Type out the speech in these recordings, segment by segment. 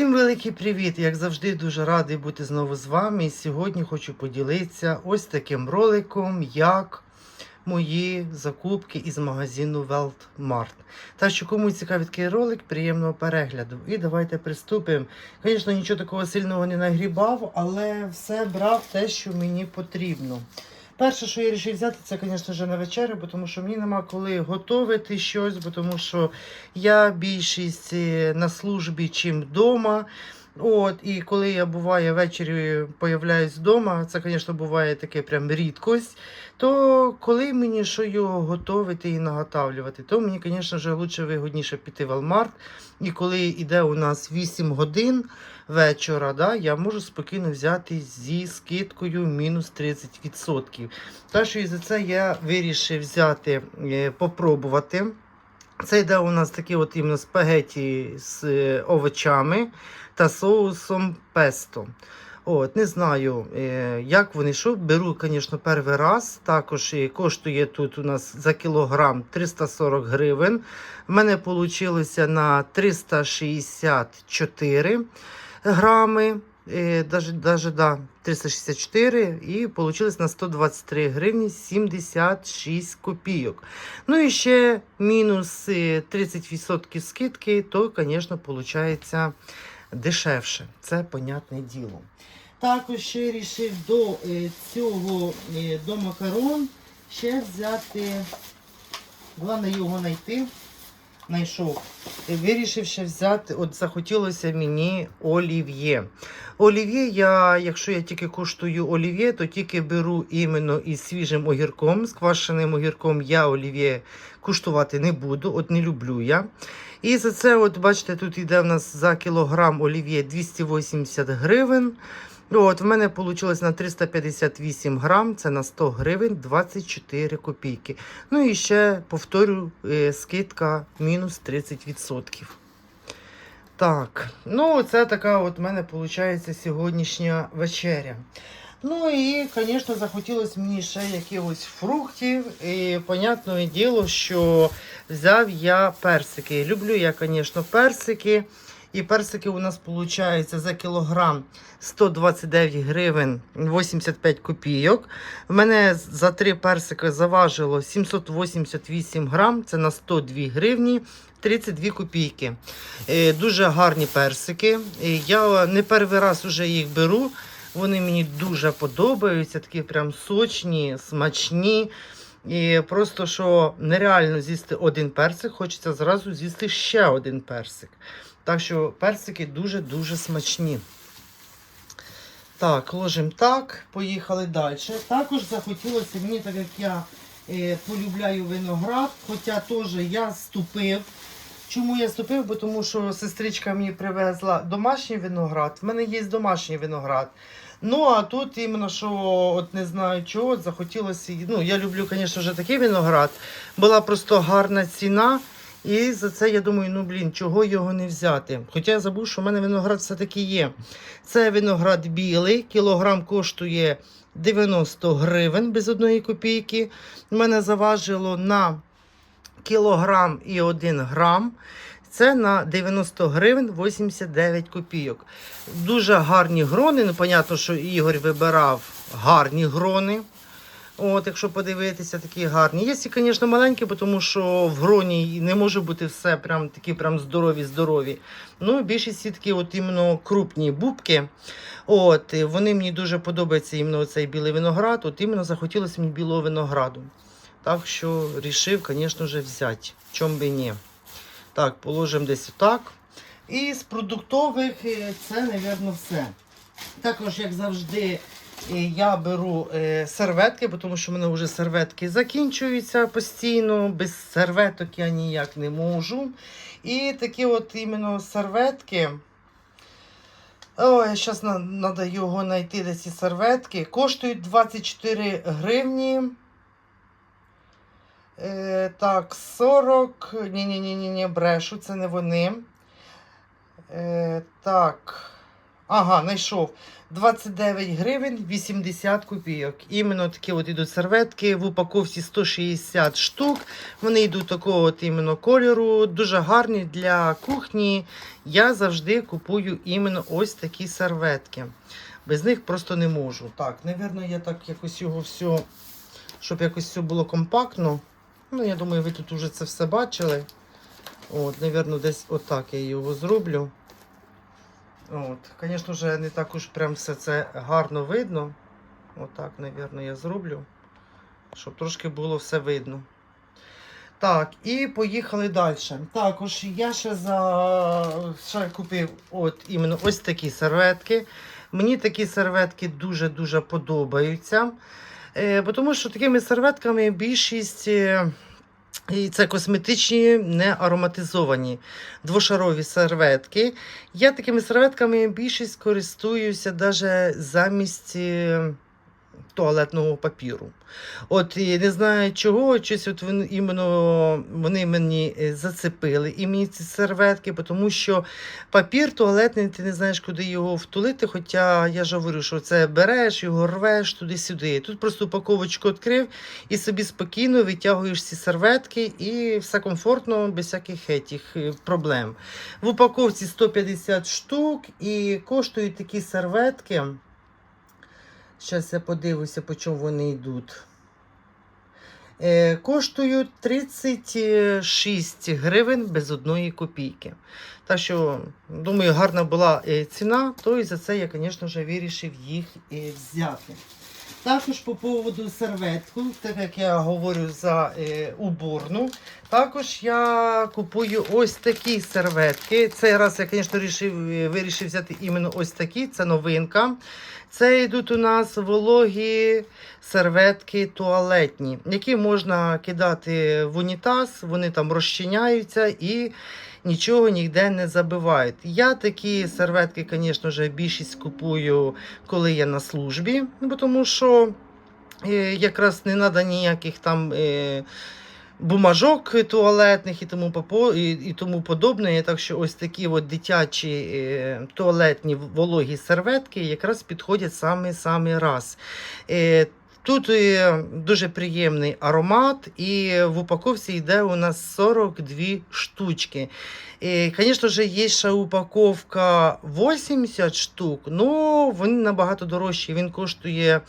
Всім великий привіт! Як завжди, дуже радий бути знову з вами. І сьогодні хочу поділитися ось таким роликом, як мої закупки із магазину Weltmart. Та що кому цікавий такий ролик, приємного перегляду. І давайте приступимо. Звісно, нічого такого сильного не нагрібав, але все брав те, що мені потрібно. Перше, що я вирішив взяти, це, звісно ж, на вечерю, бо тому що мені нема коли готувати щось, бо тому що я більшість е, на службі, чим вдома. От, і коли я буває ввечері появляюсь вдома, це, звісно, буває таке прям рідкость. То коли мені що його готувати і наготавлювати, то мені, звісно лучше вигодніше піти в Алмарт. І коли йде у нас 8 годин вечора, да, я можу спокійно взяти зі скидкою мінус 30%. Так що і за це я вирішив взяти, е, попробувати. Це йде у нас такі от іменно спагеті з е, овочами та соусом песто. От, не знаю, е, як вони що. Беру, звісно, перший раз. Також і коштує тут у нас за кілограм 340 гривень. В мене вийшло на 364 грами. Е, даже, даже, да, 364 і вийшло на 123 гривні 76 копійок. Ну і ще мінус е, 30% скидки, то, звісно, виходить дешевше. Це понятне діло. Також ще вирішив до е, цього е, до макарон ще взяти, головне його знайти. Знайшов. Вирішив ще взяти, от захотілося мені олів'є. Олів'є, я, якщо я тільки куштую олів'є, то тільки беру іменно із свіжим огірком. З квашеним огірком я олів'є куштувати не буду, от не люблю я. І за це, от бачите, тут йде в нас за кілограм олів'є 280 гривень. От, в мене вийшло на 358 грам, це на 100 гривень 24 копійки. Ну і ще повторю, е, скидка мінус 30%. Так, ну це така от в мене виходить сьогоднішня вечеря. Ну і, звісно, захотілося мені ще якихось фруктів. І, понятне діло, що взяв я персики. Люблю я, звісно, персики. І персики у нас виходить за кілограм 129 гривень 85 копійок. В мене за три персики заважило 788 грам, це на 102 гривні 32 копійки. Е, Дуже гарні персики. Е, Я не перший раз вже їх беру. Вони мені дуже подобаються, такі прям сочні, смачні. І просто що нереально з'їсти один персик, хочеться зразу з'їсти ще один персик. Так що персики дуже-дуже смачні. Так, ложимо так, поїхали далі. Також захотілося мені, так як я е, полюбляю виноград, хоча теж я ступив. Чому я ступив? Бо тому що сестричка мені привезла домашній виноград. В мене є домашній виноград. Ну, а тут іменно, що от не знаю чого, захотілося. Ну, я люблю, звісно, вже такий виноград. Була просто гарна ціна. І за це я думаю, ну блін, чого його не взяти. Хоча я забув, що в мене виноград все-таки є. Це виноград білий, кілограм коштує 90 гривень без одної копійки. У мене заважило на кілограм і 1 грам. Це на 90 гривень 89 копійок. Дуже гарні грони. Ну, понятно, що Ігор вибирав гарні грони. От, якщо подивитися, такі гарні. Є, звісно, маленькі, тому що в гроні не може бути все прям такі прям здорові-здорові. Ну, більшість такі от іменно крупні бубки. От, вони мені дуже подобається іменно цей білий виноград. От іменно захотілося мені білого винограду. Так що рішив, звісно ж, взяти. Чом би ні. Так, положимо десь отак. І з продуктових е, це, мабуть, все. Також, як завжди, я беру е, серветки, тому що в мене вже серветки закінчуються постійно. Без серветок я ніяк не можу. І такі от іменно серветки. Ой, зараз треба його знайти де ці серветки. Коштують 24 гривні. Е, так, 40. Ні-ні-ні, брешу, це не вони. Е, так. Ага, знайшов. 29 гривень 80 копійок. Іменно такі от йдуть серветки в упаковці 160 штук. Вони йдуть такого от іменно кольору, дуже гарні для кухні. Я завжди купую іменно ось такі серветки. Без них просто не можу. Так, напевно, я так якось його все, щоб якось все було компактно. Ну, я думаю, ви тут вже це все бачили. От, напевно, десь отак я його зроблю. От, звісно ж, не так уж прям все це гарно видно. Отак, напевно, я зроблю, щоб трошки було все видно. Так, і поїхали далі. Також я ще за ще купив от іменно ось такі серветки. Мені такі серветки дуже-дуже подобаються. Е, тому що такими серветками більшість. І це косметичні, не ароматизовані двошарові серветки. Я такими серветками більшість користуюся навіть замість е, туалетного папіру. От і не знаю чого, щось от вони, іменно, вони мені е, зацепили і мені ці серветки, тому що папір туалетний, ти не знаєш, куди його втулити. Хоча я ж говорю, що це береш, його рвеш туди-сюди. Тут просто упаковочку відкрив і собі спокійно витягуєш ці серветки, і все комфортно, без всяких етіх, е, проблем. В упаковці 150 штук і коштують такі серветки. Зараз я подивлюся, по чому вони йдуть. Е, коштують 36 гривень без одної копійки. Так що, думаю, гарна була е, ціна, то і за це я, звісно вирішив їх е, взяти. Також по поводу серветку, так як я говорю за е, уборну, також я купую ось такі серветки. Цей раз я, звісно, вирішив, е, вирішив взяти іменно ось такі, це новинка. Це йдуть у нас вологі серветки туалетні, які можна кидати в унітаз, вони там розчиняються і нічого ніде не забивають. Я такі серветки, звісно ж, більшість купую, коли я на службі, ну, бо тому що е, якраз не треба ніяких там. Е, Бумажок туалетних і тому і тому подобне. Так що ось такі от дитячі е, туалетні вологі серветки якраз підходять саме саме раз. Е, Тут е, дуже приємний аромат, і в упаковці йде у нас 42 штучки. Звісно ж, є ще упаковка 80 штук, але вони набагато дорожчі. Він коштує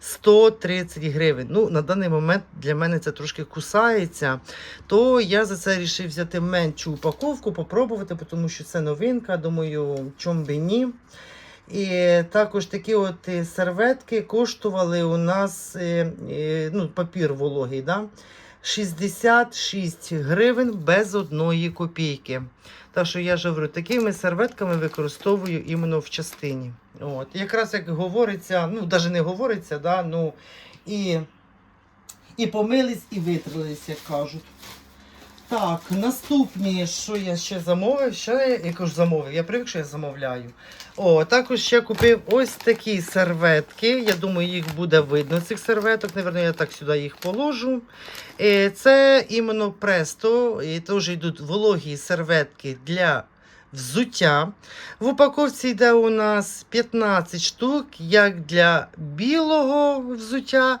130 гривень. Ну, на даний момент для мене це трошки кусається. То я за це вирішив взяти меншу упаковку, попробувати, тому що це новинка. Думаю, чом би ні. І також такі от е, серветки коштували у нас е, е, ну, папір вологий, да? 66 гривень без одної копійки. Так що я ж такими серветками використовую іменно в частині. От. Якраз як говориться, ну навіть не говориться, да? ну, і, і помились, і витрились, як кажуть. Так, наступні, що я ще замовив, ще я, я кажу, замовив, я привик, що я замовляю. О, також ще купив ось такі серветки. Я думаю, їх буде видно, цих серветок. Наверно, я так сюди їх положу. Е, Це іменно престо. І теж йдуть вологі серветки для взуття. В упаковці йде у нас 15 штук, як для білого взуття,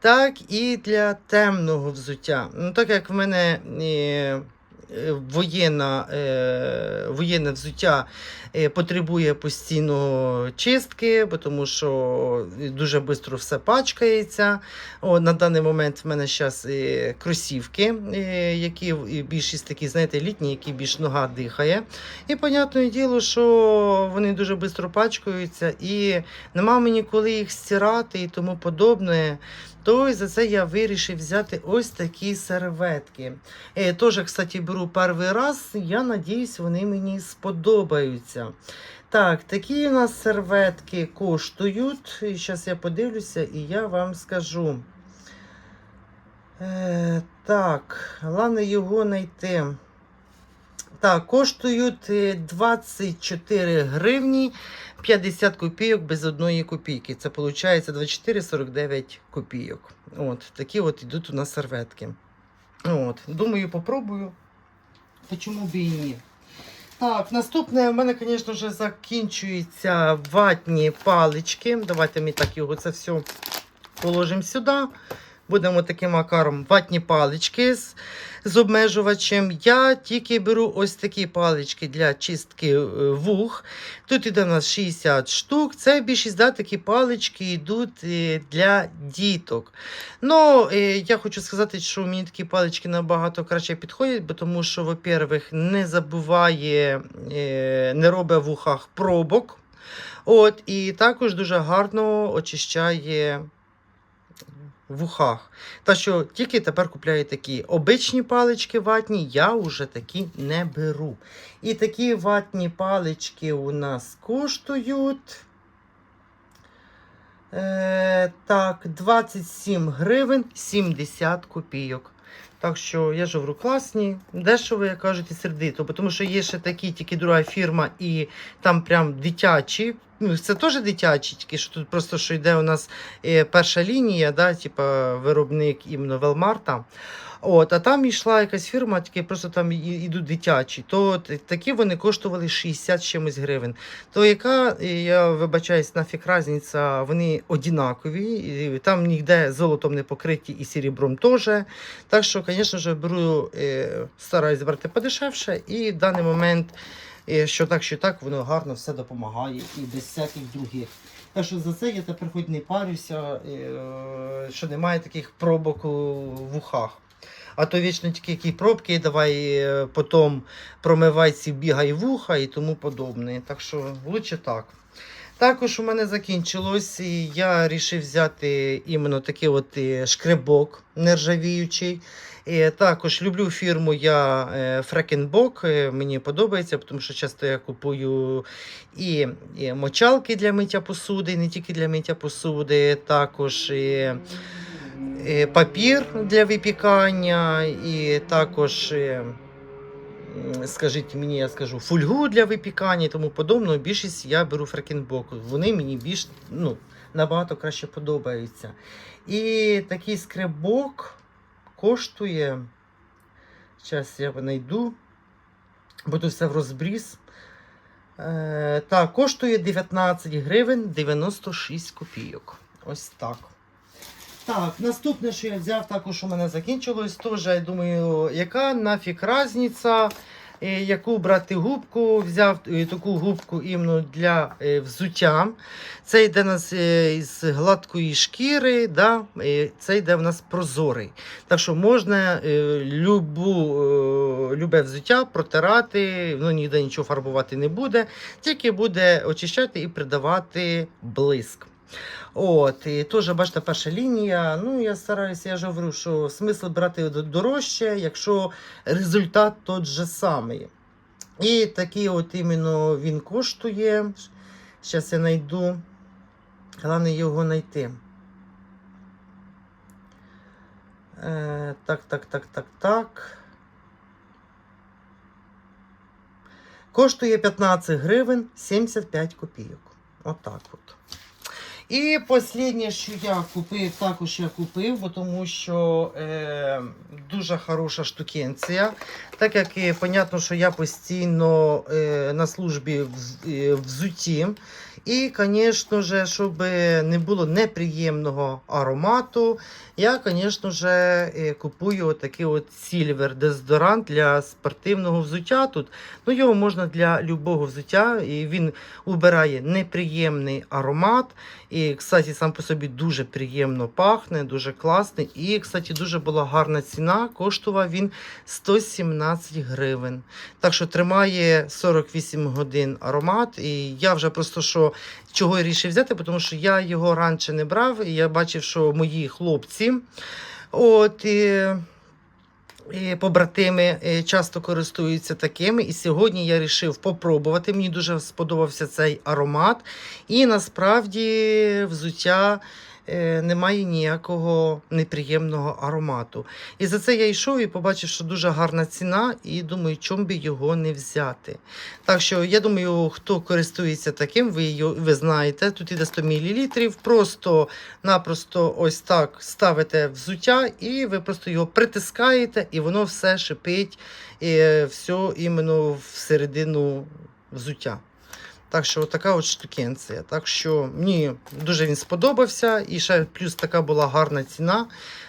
так і для темного взуття. Ну, так як в мене. Е, Воєнна, е, воєнне взуття е, потребує постійно чистки, бо тому що дуже швидко все пачкається. О, на даний момент в мене зараз кросівки, які більшість такі, знаєте, літні, які більш нога дихає. І, понятне діло, що вони дуже швидко пачкаються, і нема мені коли їх стирати і тому подобне. То і за це я вирішив взяти ось такі серветки. Е, Теж, кстати, беру перший раз. Я надіюсь, вони мені сподобаються. Так, такі у нас серветки коштують. І зараз я подивлюся і я вам скажу. Е, так, головне його знайти. Так, коштують е, 24 гривні 50 копійок без одної копійки. Це виходить 24,49 копійок. От, такі от йдуть у нас серветки. От, думаю, попробую. Та чому б і ні? Так, наступне в мене, звісно вже закінчуються ватні палички. Давайте ми так його це все положимо сюди. Будемо таким макаром ватні палички з, з обмежувачем. Я тільки беру ось такі палички для чистки е, вух. Тут іде у нас 60 штук. Це більшість да, такі палички йдуть е, для діток. Ну, е, я хочу сказати, що мені такі палички набагато краще підходять, бо тому що, во-первых, не забуває, не робить в вухах пробок. От, і також дуже гарно очищає в ухах. Та що тільки тепер купляю такі обичні палички ватні, я вже такі не беру. І такі ватні палички у нас коштують. Е, так, 27 гривень 70 копійок. Так що я ж говорю, класні, дешево, як кажуть, і сердито. Тому що є ще такі, тільки друга фірма, і там прям дитячі. Ну, це теж дитячі, тільки що тут просто що йде у нас е, перша лінія, да, типа виробник іменно Велмарта. От, а там йшла якась фірма, тільки просто там ідуть дитячі. То такі вони коштували 60 чимось гривень. То яка, е, я вибачаюсь, нафіг разниця, вони однакові, там ніде золотом не покриті і серебром теж. Так що, звісно беру, е, стараюсь брати подешевше, і в даний момент, е, що так, що так, воно гарно все допомагає і без всяких других. Так що за це я тепер хоч не парюся, е, що немає таких пробок у вухах. А то вічно тільки які пробки, давай е, потім промивай ці бігай вуха і тому подобне. Так що лучше так. Також у мене закінчилось, і я вирішив взяти іменно такий от е, шкребок нержавіючий. І також люблю фірму я е, Фрекенбок. е, Мені подобається, тому що часто я купую і, і мочалки для миття посуди, і не тільки для миття посуди, також і, і папір для випікання, і також. е, м, Скажіть мені, я скажу фольгу для випікання і тому подобного. Більшість я беру фрекенбок. Вони мені більш ну, набагато краще подобаються. І такий скребок коштує. Зараз я знайду. Буду все в розбріз. Е, так, коштує 19 гривень 96 копійок. Ось так. Так, наступне, що я взяв, також у мене закінчилось. Теж, я думаю, яка нафіг різниця, е, яку брати губку. Взяв е, таку губку іменно для е, взуття. Це йде у нас із гладкої шкіри, да? це йде в нас прозорий. Так що можна любу, любе взуття протирати, воно ніде нічого фарбувати не буде, тільки буде очищати і придавати блиск. От, і теж, бачите, перша лінія. Ну, я стараюся, я ж говорю, що смисл брати дорожче, якщо результат тот же самий. І такий от іменно він коштує. Зараз я знайду. Головне його знайти. Е, так, так, так, так, так. Коштує 15 гривень 75 копійок. Отак от. І останнє, що я купив, також я купив, бо тому що е, дуже хороша штукенція. Так як і понятно, що я постійно е, на службі в, е, взуті. І, звісно ж, щоб не було неприємного аромату, я, звісно ж, е, купую отакий от сільвер дезодорант для спортивного взуття. Тут ну, його можна для любого взуття, і він убирає неприємний аромат. І, кстати, сам по собі дуже приємно пахне, дуже класний. І, кстати, дуже була гарна ціна. Коштував він 117 гривень. Так що тримає 48 годин аромат. І я вже просто що чого я вирішив взяти, тому що я його раніше не брав, і я бачив, що мої хлопці. От, і, і побратими часто користуються такими. І сьогодні я вирішив попробувати. Мені дуже сподобався цей аромат. І насправді взуття немає ніякого неприємного аромату. І за це я йшов і побачив, що дуже гарна ціна, і думаю, чому би його не взяти. Так що я думаю, хто користується таким, ви, ви знаєте, тут іде 100 мл, просто-напросто ось так ставите взуття, і ви просто його притискаєте, і воно все шипить, і все іменно всередину взуття. Так що така от штукенція. Так що мені дуже він сподобався, і ще плюс така була гарна ціна.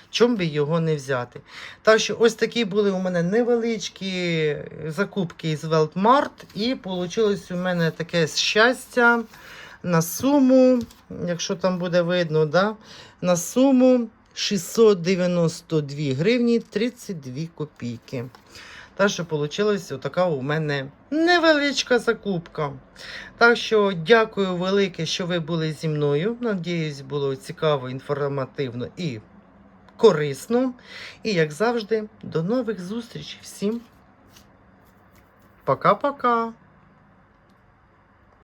Чому би його не взяти? Так що ось такі були у мене невеличкі закупки із Велтмарт, і вийшло у мене таке щастя на суму, якщо там буде видно, да? на суму 692 гривні 32 копійки. Так що вийшла така у мене невеличка закупка. Так що дякую велике, що ви були зі мною. Надіюсь, було цікаво, інформативно і корисно. І, як завжди, до нових зустрічей. Всім пока-пока!